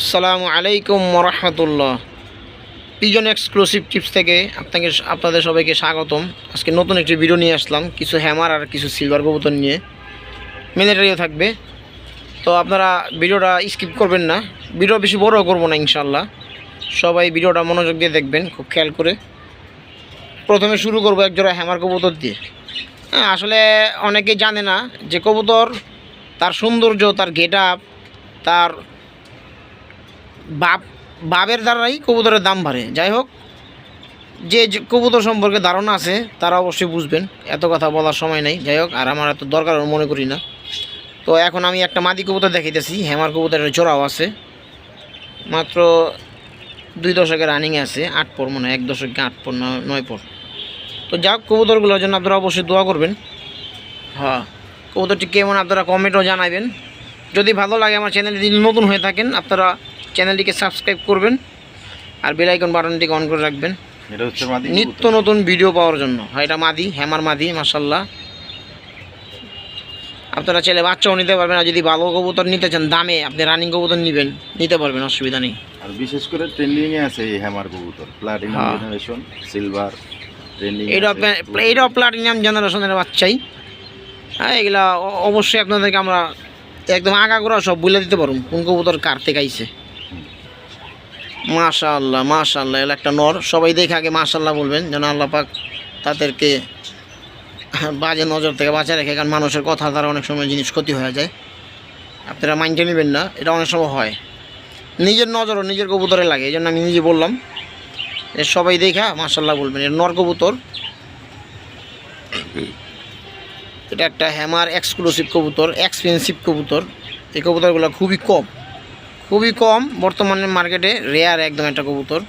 আসসালামু আলাইকুম রহমতুল্লাহ pigeon exclusive tips থেকে আপনাকে আপনাদের সবাইকে স্বাগতম। আজকে নতুন একটি ভিডিও নিয়ে আসলাম, কিছু হ্যামার আর কিছু সিলভার কবুতর নিয়ে। মিলিটারিও থাকবে। তো আপনারা ভিডিওটা স্কিপ করবেন না। ভিডিও বেশি বড় করব না ইনশাল্লাহ সবাই ভিডিওটা মনোযোগ দিয়ে দেখবেন, খুব খেয়াল করে। প্রথমে শুরু করব একজোড়া হ্যামার কবুতর দিয়ে। হ্যাঁ আসলে অনেকেই জানে না যে কবুতর তার সৌন্দর্য, তার গেট তার বাপ, বাপের দ্বারাই কবুতরের দাম বাড়ে। যাই হোক, যে কবুতর সম্পর্কে ধারণা আছে, তারা অবশ্যই বুঝবেন। এত কথা বলার সময় নেই। যাই হোক, আর আমার এত দরকার মনে করি না। তো এখন আমি একটা মাদি কবুতর দেখাইতেছি হেমার কবুতরের জোড়াও আছে। মাত্র দুই দশকের রানিং আছে, আট পর মনে এক দশকে আট পর নয় পর। তো যাক, কবুতরগুলোর জন্য আপনারা অবশ্যই দোয়া করবেন। হ্যাঁ কবুতরটি কেমন আপনারা কমেন্টও জানাবেন যদি ভালো লাগে আমার চ্যানেলে, যদি নতুন হয়ে থাকেন, আপনারা চ্যানেলটিকে সাবস্ক্রাইব করবেন আর বেলাইকন বাটনটিকে অন করে রাখবেন। এটা হচ্ছে মাদি নিত্য নতুন ভিডিও পাওয়ার জন্য। হয় এটা মাদি হ্যামার মাদি মাসাল্লাহ আপনারা চাইলে বাচ্চাও নিতে পারবেন আর যদি ভালো কবুতর নিতে চান দামে আপনি রানিং কবুতর নেবেন নিতে পারবেন অসুবিধা নেই। আর বিশেষ করে ট্রেন্ডিং এ আছে এই হ্যামার কবুতর প্লাটিনাম হ্যাঁ। জেনারেশন সিলভার ট্রেন্ডিং এইটা এইটাও প্লাটিনাম জেনারেশনের বাচ্চাই। হ্যাঁ এগুলা অবশ্যই আপনাদেরকে আমরা একদম আগাগোড়া সব বলে দিতে পারব কোন কবুতর কার থেকে আইছে। মাশাআল্লাহ মাশাআল্লাহ এগুলো একটা নর। সবাই দেখে আগে মাশাআল্লাহ বলবেন, যেন আল্লাহ পাক তাদেরকে বাজে নজর থেকে বাঁচা রেখে, কারণ মানুষের কথা দ্বারা অনেক সময় জিনিস ক্ষতি হয়ে যায়। আপনারা মাইন্ডে নেবেন না, এটা অনেক সময় হয়। নিজের নজরও নিজের কবুতরে লাগে এই জন্য আমি নিজে বললাম এ সবাই দেখা মাশাল্লাহ বলবেন, এর নর কবুতর। এটা একটা হ্যামার এক্সক্লুসিভ কবুতর, এক্সপেন্সিভ কবুতর। এই কবুতরগুলো খুবই কম। খুবই কম। বর্তমানে মার্কেটে রেয়ার একদম একটা কবুতর।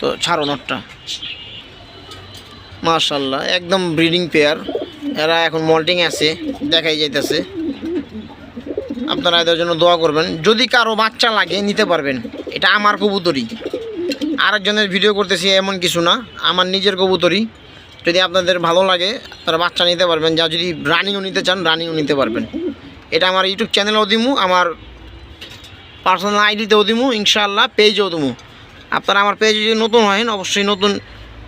তো ছাড়ো নটটা মাশাল্লাহ একদম ব্রিডিং পেয়ার এরা এখন মল্টিং আছে, দেখাই যাইতেছে। আপনারা এদের জন্য দোয়া করবেন। যদি কারও বাচ্চা লাগে, নিতে পারবেন। এটা আমার কবুতরই। আরেকজনের ভিডিও করতেছি, এমন কিছু না। আমার নিজের কবুতরই। যদি আপনাদের ভালো লাগে, তারা বাচ্চা নিতে পারবেন। যা যদি রানিংও নিতে চান, রানিংও নিতে পারবেন। এটা আমার ইউটিউব চ্যানেলেও দিমু। আমার পার্সোনাল আইডিতেও দিমু, ইনশাআল্লাহ পেজেও দিমু। আপনারা আমার পেজ যদি নতুন হয় অবশ্যই নতুন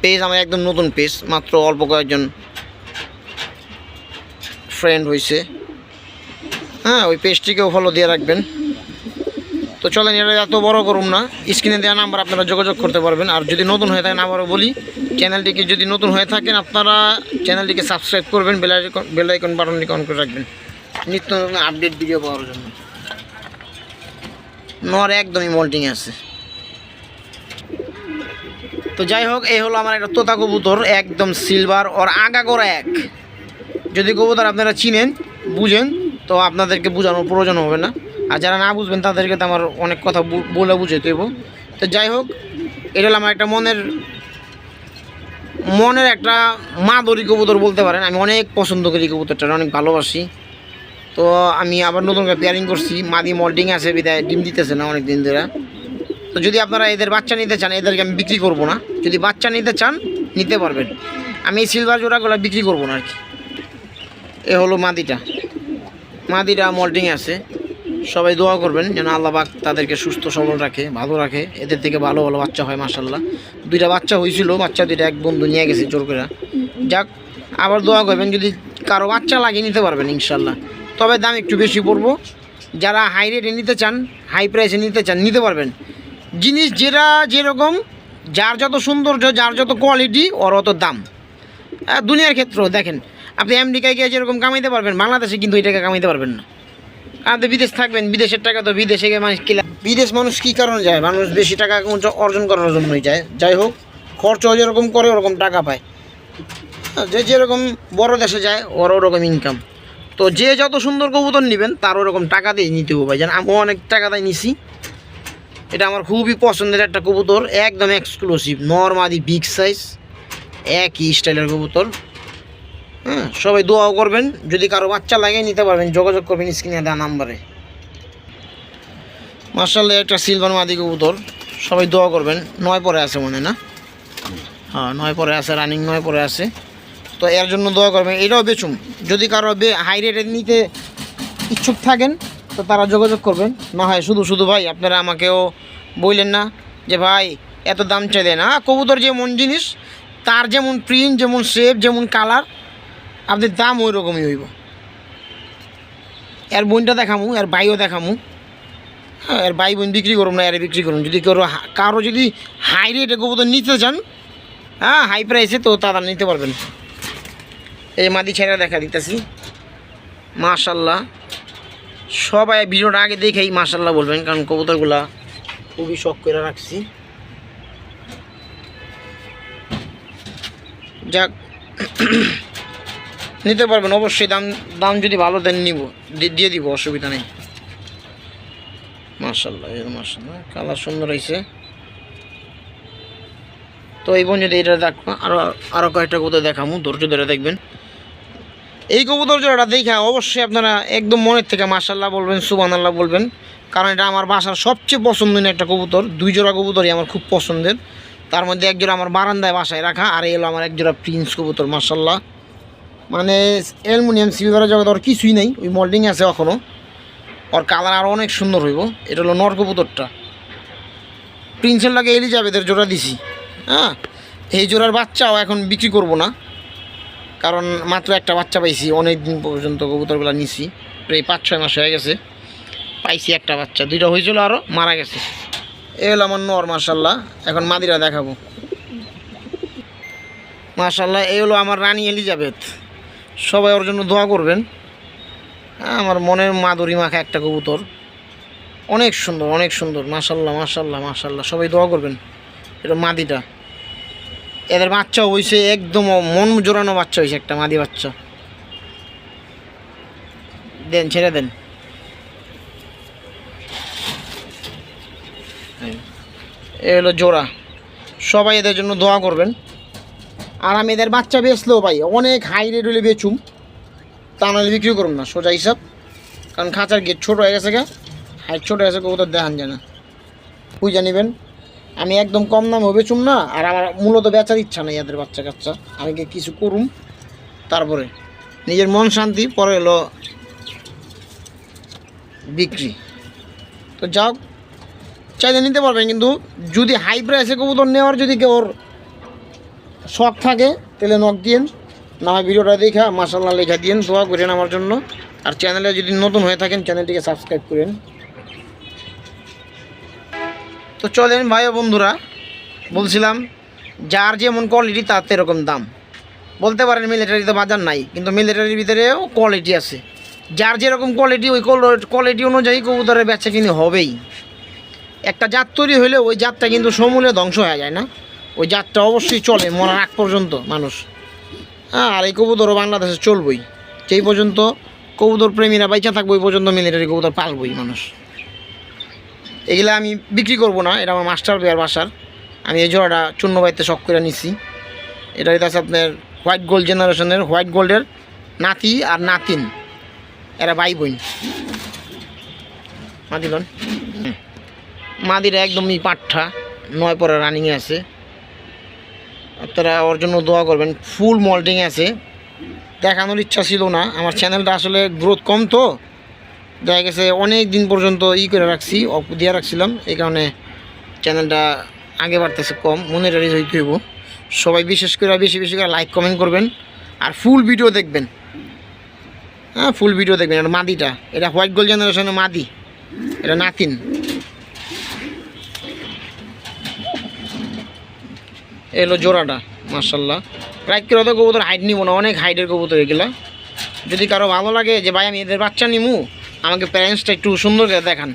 পেজ আমার একদম নতুন পেজ মাত্র অল্প কয়েকজন ফ্রেন্ড হয়েছে হ্যাঁ ওই পেজটিকেও ফলো দিয়ে রাখবেন। তো চলেন এটা এত বড় করুন না। স্ক্রিনে দেওয়া নাম্বার আপনারা যোগাযোগ করতে পারবেন। আর যদি নতুন হয়ে থাকেন, আবারও বলি চ্যানেলটিকে যদি নতুন হয়ে থাকেন, আপনারা চ্যানেলটিকে সাবস্ক্রাইব করবেন বেলাইকন বেলাইকন বাটনটিকে অন করে রাখবেন। নিত্য নতুন আপডেট ভিডিও পাওয়ার জন্য। নর একদমই মল্টিং আছে। তো যাই হোক, এই হলো আমার একটা তোতা কবুতর, একদম সিলভার ওর আগা করা এক। যদি কবুতর আপনারা চিনেন, বুঝেন, তো আপনাদেরকে বোঝানোর প্রয়োজন হবে না। আর যারা না বুঝবেন, তাদেরকে তো আমার অনেক কথা বলে বুঝে দেবো তো যাই হোক, এটা হলো আমার একটা মনের মনের একটা মাদরি কবুতর বলতে পারেন। আমি অনেক পছন্দ করি কবুতরটা অনেক ভালোবাসি। তো আমি আবার নতুন করে পেয়ারিং করছি। মাদি মল্টিং আছে বিদায়, ডিম দিতেছে না অনেক দিন ধরে। তো যদি আপনারা এদের বাচ্চা নিতে চান, এদেরকে আমি বিক্রি করব না। যদি বাচ্চা নিতে চান, নিতে পারবেন। আমি এই সিলভার জোড়াগুলো বিক্রি করব না আর কি। এ হলো মাদিটা। মাদিটা মল্টিং আছে। সবাই দোয়া করবেন যেন আল্লাহবাক তাদেরকে সুস্থ, সবল রাখে, ভালো রাখে। এদের থেকে ভালো ভালো বাচ্চা হয় মাসাল্লাহ দুইটা বাচ্চা হয়েছিল বাচ্চা দুইটা এক বন্ধু নিয়ে গেছে জোর করে। যাক, আবার দোয়া করবেন, যদি কারও বাচ্চা লাগিয়ে নিতে পারবেন ইনশাল্লাহ তবে দাম একটু বেশি পড়ব। যারা হাই রেটে নিতে চান হাই প্রাইসে নিতে চান, নিতে পারবেন। জিনিস যেটা যেরকম, যার যত সৌন্দর্য, যার যত কোয়ালিটি ওর অত দাম। দুনিয়ার ক্ষেত্র, দেখেন, আপনি আমেরিকায় গিয়ে যেরকম কামাইতে পারবেন, বাংলাদেশে কিন্তু এই টাকা কামাইতে পারবেন না। আপনি বিদেশ থাকবেন, বিদেশের টাকা তো বিদেশে গিয়ে মানুষ কিলা বিদেশ মানুষ কী কারণে যায়? মানুষ বেশি টাকা অর্জন- করার জন্যই যায়। যাই হোক খরচও যেরকম করে, ওরকম টাকা পায়। যে যেরকম বড় দেশে যায়, ওর ওরকম ইনকাম তো যে যত সুন্দর কবুতর নেবেন, তার ওরকম টাকা দিয়ে নিতে হবে ভাই জান আমিও অনেক টাকা দিয়ে নিছি। এটা আমার খুবই পছন্দের একটা কবুতর, একদম এক্সক্লুসিভ নর্মাদি বিগ সাইজ একই স্টাইলের কবুতর। হ্যাঁ সবাই দোয়াও করবেন, যদি কারও বাচ্চা লাগে নিতে পারবেন, যোগাযোগ করবেন স্ক্রিনে দেওয়া নাম্বারে। মার্শাল্লাহ একটা সিলভার মাদি কবুতর, সবাই দোয়া করবেন। নয় পরে আছে মনে না? হ্যাঁ নয় পরে আছে রানিং নয় পরে আছে। তো এর জন্য দোয়া করবেন। এটাও বেচুম যদি কারও হাই রেটে নিতে ইচ্ছুক থাকেন, তো তারা যোগাযোগ করবেন। না হয় শুধু শুধু ভাই, আপনারা আমাকেও বললেন না যে, ভাই, এত দাম চাই দেন হ্যাঁ কবুতর যেমন জিনিস, তার যেমন প্রিন্ট যেমন শেপ যেমন কালার আপনার দাম ওই রকমই হইব। এর বোনটা দেখামু, এর বাইও দেখামু। হ্যাঁ এর বাই বোন বিক্রি করুন না, এর বিক্রি করুন যদি কারও কারও যদি হাই রেটে কবুতর নিতে চান হ্যাঁ হাই প্রাইসে তো তারা নিতে পারবেন। এই মাদি ছেড়ে দেখা দিতেছি। মাশাল্লাহ। সবাই ভিডিওটা আগে দেখেই মাশাল্লাহ বলবেন, কারণ কবুতরগুলা খুবই শখ করে রাখছি। যাক, নিতে পারবেন, অবশ্যই দাম দাম যদি ভালো দেন নিব দিয়ে দিব, অসুবিধা নেই। মার্শাল্লাহ মার্শাল্লাহ কালার সুন্দর হয়েছে তো এই বোন যদি এটা দেখব আরও আরও কয়েকটা কবুতর দেখামু, ধৈর্য ধরে দেখবেন। এই কবুতর জোড়াটা দেখা অবশ্যই আপনারা একদম মনের থেকে মার্শাল্লাহ বলবেন সুবান আল্লাহ বলবেন। কারণ এটা আমার বাসার সবচেয়ে পছন্দনীয় একটা কবুতর, দুই জোড়া কবুতরই আমার খুব পছন্দের। তার মধ্যে একজোড়া আমার বারান্দায় বাসায় রাখা, আর এই হলো আমার একজোড়া প্রিন্স কবুতর মার্শাল্লাহ মানে অ্যালুমিনিয়াম সিলভারের জগৎ ওর কিছুই নেই, ওই মোল্ডিং আছে এখনও ওর কালার আরও অনেক সুন্দর হইব, এটা হলো নর কবুতরটা। প্রিন্সের লাগে এলিজাবেথের জোড়া দিছি হ্যাঁ? এই জোড়ার বাচ্চাও এখন বিক্রি করব না। কারণ মাত্র একটা বাচ্চা পাইছি অনেক দিন পর্যন্ত কবুতরগুলো নিছি, প্রায় পাঁচ, ছয় মাস হয়ে গেছে। পাইছি একটা বাচ্চা, দুইটা হয়েছিল আরও মারা গেছে। এ হলো আমার নর মার্শাল্লাহ এখন মাদিরা দেখাবো। মার্শাল্লাহ এই হলো আমার রানী এলিজাবেথ। সবাই ওর জন্য দোয়া করবেন। আমার মনের মাধুরী মাখা একটা কবুতর। অনেক সুন্দর অনেক সুন্দর। মাশাল্লাহ মাশাল্লাহ মাশাল্লাহ সবাই দোয়া করবেন। এটা মাদিটা এদের বাচ্চা হয়েছে একদম মন জোরানো বাচ্চা হয়েছে একটা মাদি বাচ্চা। দেন, ছেড়ে দেন। এ হলো জোড়া। সবাই এদের জন্য দোয়া করবেন। আর আমি এদের বাচ্চা বেচলেও ভাই, অনেক হাই রেট হলে বেচুম। তা নাহলে বিক্রি করুন না, সোজা হিসাব। কারণ খাঁচার গেট ছোটো হয়ে গেছে গা। হাইট ছোটো হয়ে গেছে কবুতর দেখান যায় না। বুঝা নেবেন? আমি একদম কম দামে বেচুম না, আর আমার মূলত বেচার ইচ্ছা নেই এদের বাচ্চা কাচ্চা। আমি কিছু করুম? তারপরে নিজের মন শান্তি, পরে এলো বিক্রি। তো যাও, চাইলে নিতে পারবেন, কিন্তু যদি হাই প্রাইসে কবুতর নেওয়ার যদি কেউ শখ থাকে, তাহলে নখ দিয়েন। না হয় ভিডিওটা দেখা মাসাল্লাহ লেখা দিয়েন, দোয়া করেন আমার জন্য। আর চ্যানেলে যদি নতুন হয়ে থাকেন চ্যানেলটিকে সাবস্ক্রাইব করেন। তো চলেন ভাই বন্ধুরা, বলছিলাম, যার যেমন কোয়ালিটি তার এরকম দাম। বলতে পারেন মিলিটারিতে বাজার নাই, কিন্তু মিলিটারির ভিতরেও কোয়ালিটি আছে। যার যেরকম কোয়ালিটি ওই কোয়ালিটি অনুযায়ী কবুতরের বেচা কিনে হবেই। একটা জাত তৈরি হলে ওই জাতটা কিন্তু সমূলে ধ্বংস হয়ে যায় না। ওই জাতটা অবশ্যই চলে মরার আগ পর্যন্ত মানুষ। হ্যাঁ আর এই কবুতরও বাংলাদেশে চলবই। যেই পর্যন্ত কবুতর প্রেমীরা বাইচা থাকব, ওই পর্যন্ত মিলিটারি কবুতর পালবই মানুষ। এগুলো আমি বিক্রি করব না, এটা আমার মাস্টার পেয়ার বাসার। আমি এই জোড়াটা চূর্ণ বাড়িতে শখ করে নিচ্ছি এটা হইতেছে আপনার হোয়াইট গোল্ড জেনারেশনের হোয়াইট গোল্ডের নাতি আর নাতিন। এরা ভাই বোন। মাদিলন মাদিরা একদমই পাঠা, নয় পরে রানিংয়ে আছে। আপনারা ওর জন্য দোয়া করবেন ফুল মল্টিং আছে। দেখানোর ইচ্ছা ছিল না, আমার চ্যানেলটা আসলে গ্রোথ কম তো। দেখা গেছে অনেক দিন পর্যন্ত ই করে রাখছি দিয়ে রাখছিলাম, এই কারণে চ্যানেলটা আগে বাড়তেছে কম মনিটারিজ হইতে হইব। সবাই বিশেষ করে বেশি বেশি করে লাইক কমেন্ট করবেন, আর ফুল ভিডিও দেখবেন। হ্যাঁ ফুল ভিডিও দেখবেন, এটা মাদিটা, এটা হোয়াইট গোল্ড জেনারেশনের মাদি, এটা নাতিন। এলো জোড়াটা মার্শাল্লাহ রাইট করে কবুতর হাইট নিব না, অনেক হাইটের কবুতর এগুলা। যদি কারও ভালো লাগে যে, ভাই, আমি এদের বাচ্চা নিমু। আমাকে প্যারেন্টসটা একটু সুন্দর করে দেখান।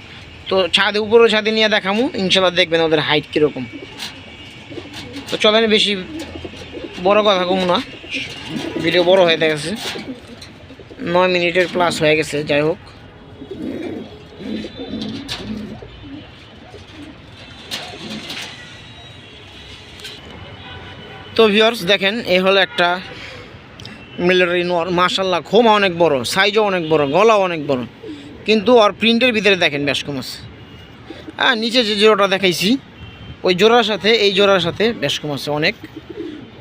তো ছাদে উপরে ছাদে নিয়ে দেখামু, ইনশাল্লাহ দেখবেন ওদের হাইট কীরকম। তো চলেন বেশি বড় কথা কমু না। ভিডিও বড় হয়ে গেছে। নয় মিনিটের প্লাস হয়ে গেছে, যাই হোক। তো ভিউয়ার্স দেখেন, এ হলো একটা মিলিটারি নোয়ার মাশাল্লাহ খোমা অনেক বড় সাইজও অনেক বড়, গলাও অনেক বড়। কিন্তু ওর প্রিন্টের ভিতরে দেখেন বেশ কম আছে হ্যাঁ নিচে যে জোড়াটা দেখাইছি, ওই জোড়ার সাথে, এই জোড়ার সাথে বেশ কম অনেক।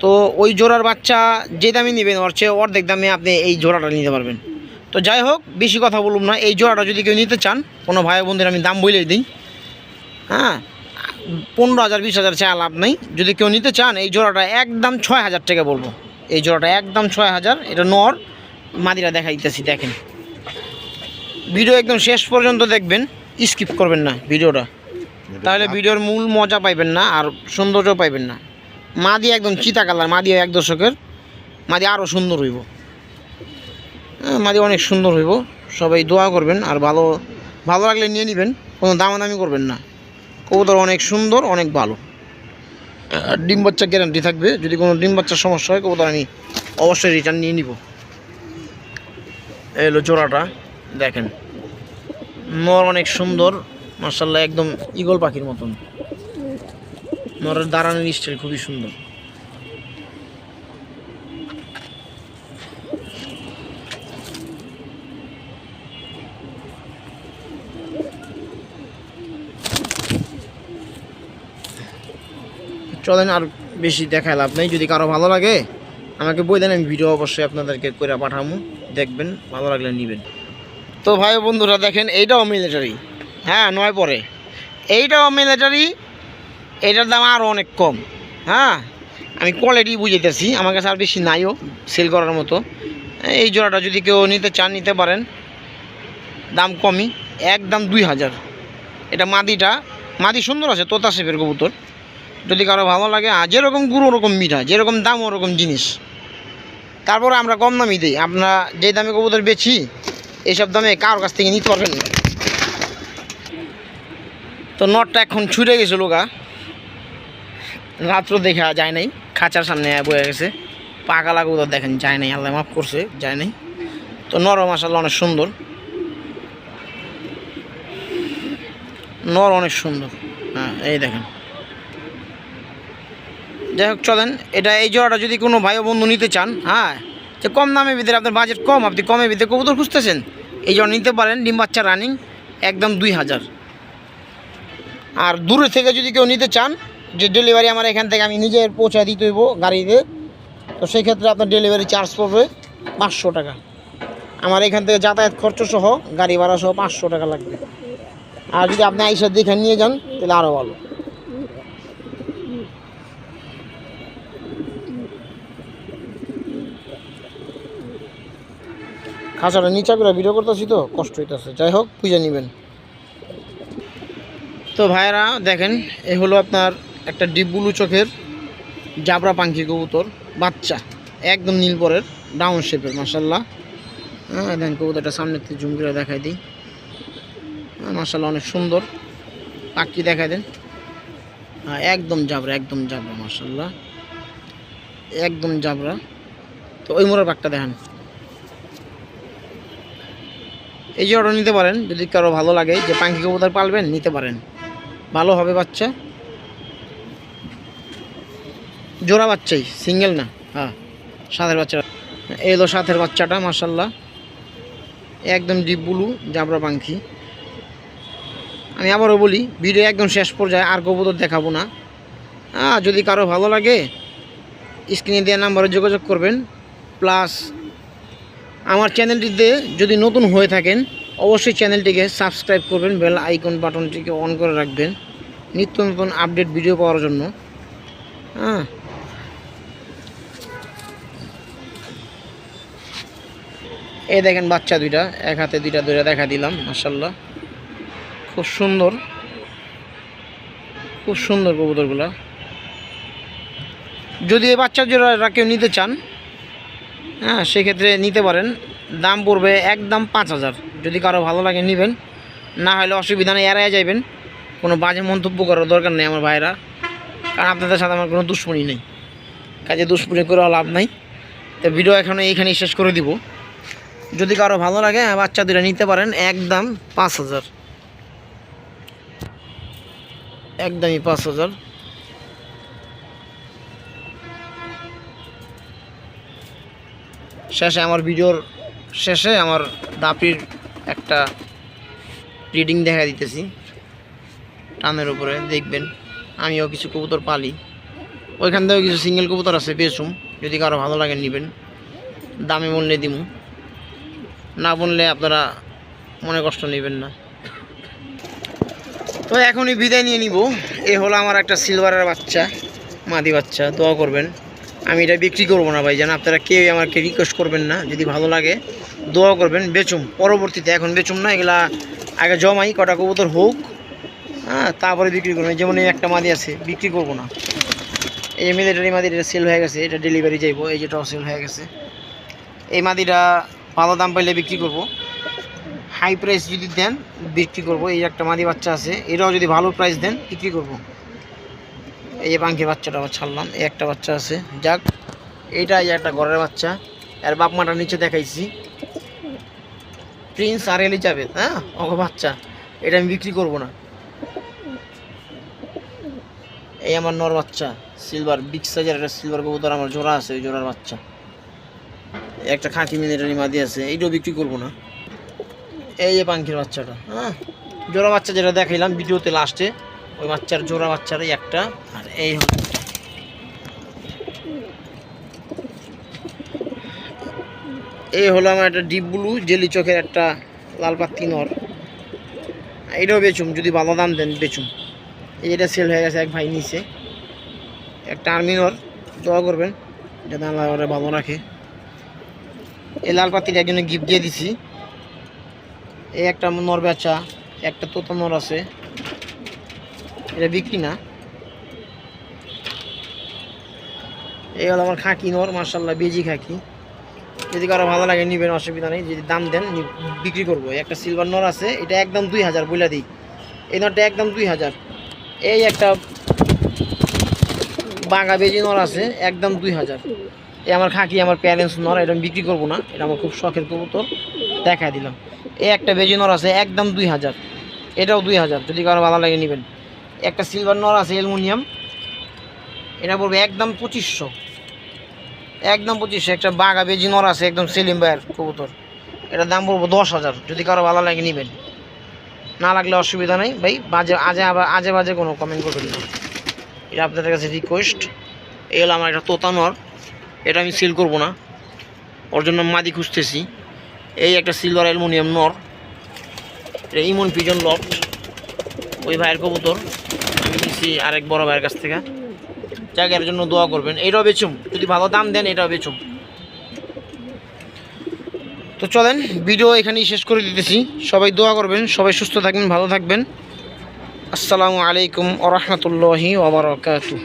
তো ওই জোড়ার বাচ্চা যে দামে নেবেন, ওর চেয়ে অর্ধেক দামে আপনি এই জোড়াটা নিতে পারবেন। তো যাই হোক, বেশি কথা বলুন না, এই জোড়াটা যদি কেউ নিতে চান, কোনো ভাই বোনদের আমি দাম বলেই দিই। হ্যাঁ পনেরো হাজার, বিশ হাজার চায় লাভ নেই। যদি কেউ নিতে চান, এই জোড়াটা একদম ছয় হাজার টাকা বলব। এই জোড়াটা একদম ছয় হাজার, এটা নর, মাদিরা দেখা দিতেছি দেখেন। ভিডিও একদম শেষ পর্যন্ত দেখবেন স্কিপ করবেন না ভিডিওটা। তাহলে ভিডিওর মূল মজা পাইবেন না আর সৌন্দর্য পাইবেন না। মা দিয়ে একদম চিতা কালার মা দিয়ে এক দশকের মা দিয়ে আরও সুন্দর হইব। হ্যাঁ, মাদি অনেক সুন্দর হইব। সবাই দোয়া করবেন আর ভালো ভালো লাগলে নিয়ে নেবেন কোনো দামাদামি করবেন না। কবুতর অনেক সুন্দর অনেক ভালো। আর ডিম বাচ্চা গ্যারান্টি থাকবে যদি কোনো ডিম বাচ্চার সমস্যা হয় কবুতর আমি অবশ্যই রিটার্ন নিয়ে নিব। এই হলো জোড়াটা। দেখেন। নর অনেক সুন্দর মার্শাল্লাহ একদম ইগল পাখির মতন। নরের দাঁড়ানোর স্টাইল খুবই সুন্দর। চলেন আর বেশি দেখায় লাভ নেই। যদি কারও ভালো লাগে, আমাকে বই দেন, আমি ভিডিও অবশ্যই আপনাদেরকে করে পাঠাবো দেখবেন, ভালো লাগলে নেবেন। তো ভাই বন্ধুরা দেখেন, এইটাও মিলিটারি হ্যাঁ নয় পরে। এইটাও মিলিটারি এটার দাম আরও অনেক কম। হ্যাঁ আমি কোয়ালিটি বুঝাইতেছি, আমার কাছে আর বেশি নাইও সেল করার মতো। এই জোড়াটা যদি কেউ নিতে চান, নিতে পারেন। দাম কমই, একদম দুই হাজার। এটা মাদিটা, মাদি সুন্দর আছে, তোতা শেপের কবুতর। যদি কারও ভালো লাগে আর যেরকম গুঁড়ো ওরকম মিঠা, যেরকম দাম, ওরকম জিনিস। তারপরে আমরা কম দামই দিই। আমরা যে দামে কবুতর বেচি এইসব দামে কারোর কাছ থেকে নিতে পারবেন না। তো নটটা এখন ছুটে গেছে লোকা রাত্র দেখা যায় নাই, খাঁচার সামনে বয়ে গেছে। পাকা কবুতর দেখেন, যায় নাই, আল্লাহ মাফ করছে, যায় নাই। তো নর মাসাল্লাহ অনেক সুন্দর। নর অনেক সুন্দর। হ্যাঁ এই দেখেন। যাই হোক, চলেন। এটা এই জোড়াটা যদি কোনো ভাই বন্ধু নিতে চান হ্যাঁ যে কম দামের ভিতরে আপনার বাজেট কম, আপনি কমের ভিতরে কবুতর খুঁজতেছেন এই জন্য নিতে পারেন, ডিম বাচ্চা রানিং একদম দুই হাজার। আর দূরে থেকে যদি কেউ নিতে চান, যে ডেলিভারি আমার এখান থেকে আমি নিজে পৌঁছা দিতে হইব গাড়িতে, তো সেই ক্ষেত্রে আপনার ডেলিভারি চার্জ পড়বে পাঁচশো টাকা। আমার এখান থেকে যাতায়াত খরচ সহ গাড়ি ভাড়া সহ পাঁচশো টাকা লাগবে। আর যদি আপনি আইসা দেখে নিয়ে যান, তাহলে আরও ভালো। খাঁচাটা নিচা করে ভিডিও করতেছি তো, কষ্ট হইতেছে। যাই হোক, পুজো নেবেন। তো ভাইরা দেখেন, এ হলো আপনার একটা ডিপ চোখের জাবরা পাঙ্খি কবুতর, বাচ্চা, একদম নীলপরের ডাউন শেপের মাসাল্লাহ হ্যাঁ দেখেন, কবুতরটা সামনে থেকে জুম দেখাই দিই। হ্যাঁ মাসাল্লাহ অনেক সুন্দর। পাখি দেখাই দেন। হ্যাঁ একদম জাবরা একদম জাবরা মাসাল্লাহ একদম জাবরা। তো ওই মোড়ের পাকটা দেখেন। এই যে অর্ডার নিতে পারেন, যদি কারও ভালো লাগে, যে পাঙ্কি কবুতর পালবেন, নিতে পারেন। ভালো হবে বাচ্চা। জোড়া বাচ্চাই সিঙ্গেল না হ্যাঁ সাথের বাচ্চা। এই হলো সাথের বাচ্চাটা মার্শাল্লাহ একদম ডিপ ব্লু জাবরা পাঙ্খি আমি আবারও বলি ভিডিও একদম শেষ পর্যায়ে আর কবুতর দেখাবো না। যদি কারও ভালো লাগে স্ক্রিনে দেওয়া নাম্বারে যোগাযোগ করবেন প্লাস আমার চ্যানেলটিতে যদি নতুন হয়ে থাকেন, অবশ্যই চ্যানেলটিকে সাবস্ক্রাইব করবেন, বেল আইকন বাটনটিকে অন করে রাখবেন, নিত্য নতুন আপডেট ভিডিও পাওয়ার জন্য। হ্যাঁ। এই দেখেন বাচ্চা দুইটা, এক হাতে দুইটা দুইটা দেখা দিলাম মার্শাল্লাহ খুব সুন্দর। খুব সুন্দর কবুতরগুলা। যদি এই বাচ্চা জোড়া কেউ নিতে চান হ্যাঁ সেক্ষেত্রে নিতে পারেন। দাম পড়বে একদম পাঁচ হাজার। যদি কারও ভালো লাগে নেবেন, না হলে অসুবিধা নেই এড়াই যাবেন কোনো বাজে মন্তব্য করার দরকার নেই আমার ভাইরা কারণ আপনাদের সাথে আমার কোনো দুশ্মনী নেই। কাজে দুশ্মনী করে লাভ নাই। তো ভিডিও এখানে এইখানেই শেষ করে দিব। যদি কারও ভালো লাগে, বাচ্চা দুটা নিতে পারেন, একদম পাঁচ হাজার। একদমই পাঁচ হাজার। শেষে আমার ভিডিওর শেষে আমার দাপির একটা রিডিং দেখা দিতেছি। টানের উপরে, দেখবেন। আমিও কিছু কবুতর পালি। ওইখান থেকেও কিছু সিঙ্গেল কবুতর আছে পেয়েছুম যদি কারও ভালো লাগে, নেবেন। দামে বললে দিমু। না বললে আপনারা মনে কষ্ট নেবেন না। তো এখনই বিদায় নিয়ে নিব। এ হলো আমার একটা সিলভারের বাচ্চা, মাদি বাচ্চা। দোয়া করবেন। আমি এটা বিক্রি করব না ভাই যেন আপনারা কেউ আমাকে রিকোয়েস্ট করবেন না, যদি ভালো লাগে, দোয়া করবেন, বেচুম। পরবর্তীতে এখন বেচুম না, এগুলা আগে জমাই, কটা কবুতর হোক হ্যাঁ তারপরে বিক্রি করব। যেমন এই একটা মাদি আছে, বিক্রি করব না। এই মিলিটারি মাদি এটা সেল হয়ে গেছে, এটা ডেলিভারি যাইবো এই যেটাও সেল হয়ে গেছে। এই মাদিটা ভালো দাম পাইলে বিক্রি করব। হাই প্রাইস যদি দেন, বিক্রি করব। এই একটা মাদি বাচ্চা আছে, এটাও যদি ভালো প্রাইস দেন, বিক্রি করব। এই যে বাচ্চাটা আবার ছাড়লাম, এই একটা বাচ্চা আছে। যাক এইটা এই একটা ঘরের বাচ্চা। আর বাপ মাটা নিচে দেখাইছি। প্রিন্স আর এলি এলিজাবেথ হ্যাঁ? ওকে বাচ্চা, এটা আমি বিক্রি করব না। এই আমার নর বাচ্চা সিলভার বিগ সাইজের একটা সিলভার কবুতর আমার জোড়া আছে, ওই জোড়ার বাচ্চা। একটা খাঁকি মিনিটারি মাদি আছে, এইটাও বিক্রি করব না। এই যে পাঙ্খির বাচ্চাটা হ্যাঁ? জোড়া বাচ্চা যেটা দেখাইলাম ভিডিওতে লাস্টে। ওই বাচ্চার জোড়া বাচ্চারই একটা, আর এই হলো এই হলো আমার একটা ডিপ ব্লু, জেলি চোখের একটা লাল পাত্তি নর। এটাও বেচুম, যদি ভালো দাম দেন বেচুম। এই এটা সেল হয়ে গেছে এক ভাই নিচে একটা আর্মি নর, দোয়া করবেন, যাতে আল্লাহ ওরা ভালো রাখে। এই লাল পাতিটা একজনে গিফট দিয়ে দিছি। এই একটা নর বেচা, একটা তোতা নর আছে। এটা বিক্রি না। এই হলো আমার খাঁকি নর মার্শাল্লাহ বেজি খাঁকি। যদি কারও ভালো লাগে, নিবেন, অসুবিধা নেই। যদি দাম দেন বিক্রি করব। একটা সিলভার নর আছে, এটা একদম দুই হাজার বইলা দিই। এই নরটা একদম দুই হাজার। এই একটা বাঘা বেজি নর আছে, একদম দুই হাজার। এই আমার খাঁকি, আমার প্যারেন্টস নর, এটা আমি বিক্রি করব না। এটা আমার খুব শখের কবুতর। দেখাই দিলাম। এই একটা বেজি নর আছে, একদম দুই হাজার। এটাও দুই হাজার। যদি কারও ভালো লাগে, নেবেন। একটা সিলভার নর আছে অ্যালুমিনিয়াম এটা পড়বে একদম পঁচিশশো। একদম পঁচিশশো, একটা বাঘা বেজি নর আছে, একদম সেলিম ভাইয়ের কবুতর। এটার দাম পড়ব দশ হাজার, যদি কারও ভালো লাগে নেবেন। না লাগলে অসুবিধা নেই। ভাই, বাজে, আজে আবার, আজে বাজে কোনো কমেন্ট করবেন না। এটা আপনাদের কাছে রিকোয়েস্ট এই হলো আমার একটা তোতা নর এটা আমি সিল করব না। ওর জন্য মাদি খুঁজতেছি। এই একটা সিলভার অ্যালুমিনিয়াম নর এটা ইমন পিজন লট ওই ভাইয়ের কবুতর। নিছি আরেক বড় ভাইয়ের কাছ থেকে। যাক, এর জন্য দোয়া করবেন। এইটাও বেচুম। যদি ভালো দাম দেন, এটাও বেচুম। তো চলেন, ভিডিও এখানেই শেষ করে দিতেছি। সবাই দোয়া করবেন, সবাই সুস্থ থাকবেন, ভালো থাকবেন। আসসালামু আলাইকুম ওরহমতুল্লাহি ওবরাকাতুহ